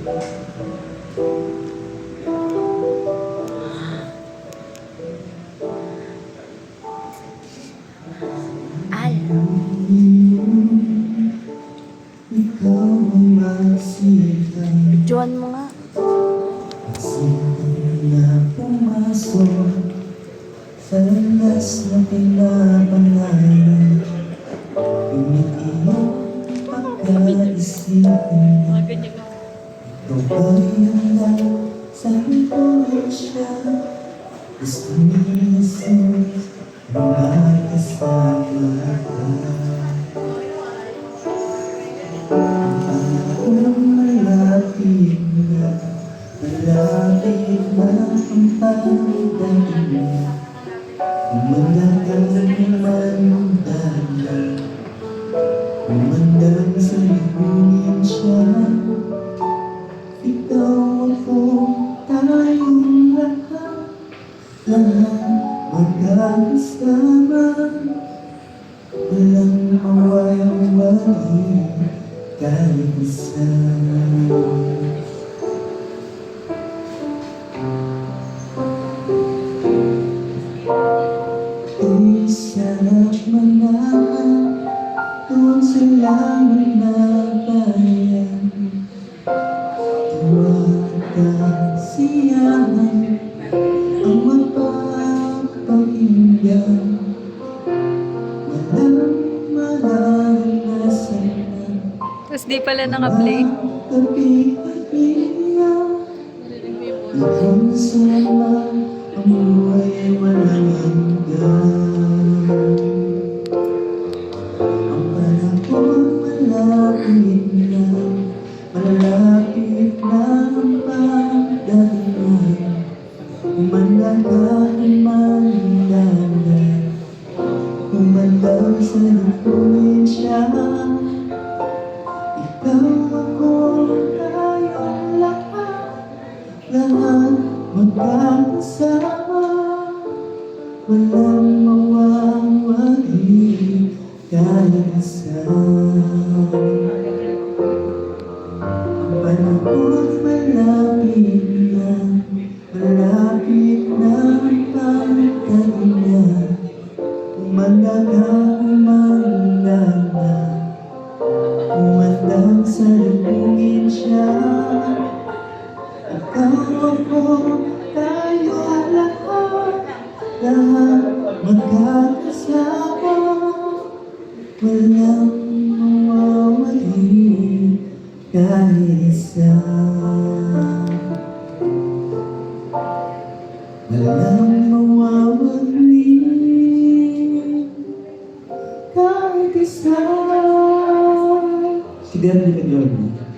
Al. Joan mo nga. Sa landas na pinapangalan Umiiyak pagkaisipin Ikaw ba yung nasa siya Gusto ni Jesus na makasama ka Ang malapit na Malapit na ang pagdating Umandang Lahat magkakasama Walang mawawali kahit isa Di sarap manahan Kung sila na bayan Tuwag Tapos di pala naka-play. Malapit na ang pagdating Umanda magkakasama Walang mawawali kahit isa Ang panahon malapit na Malapit na ang niya Umanda ka, umanda na Umandang sa lupungin siya Ikaw ako, tayo lahat Lahat magkakasama Walang mawawali kahit isa kahit isa Si Gary Leon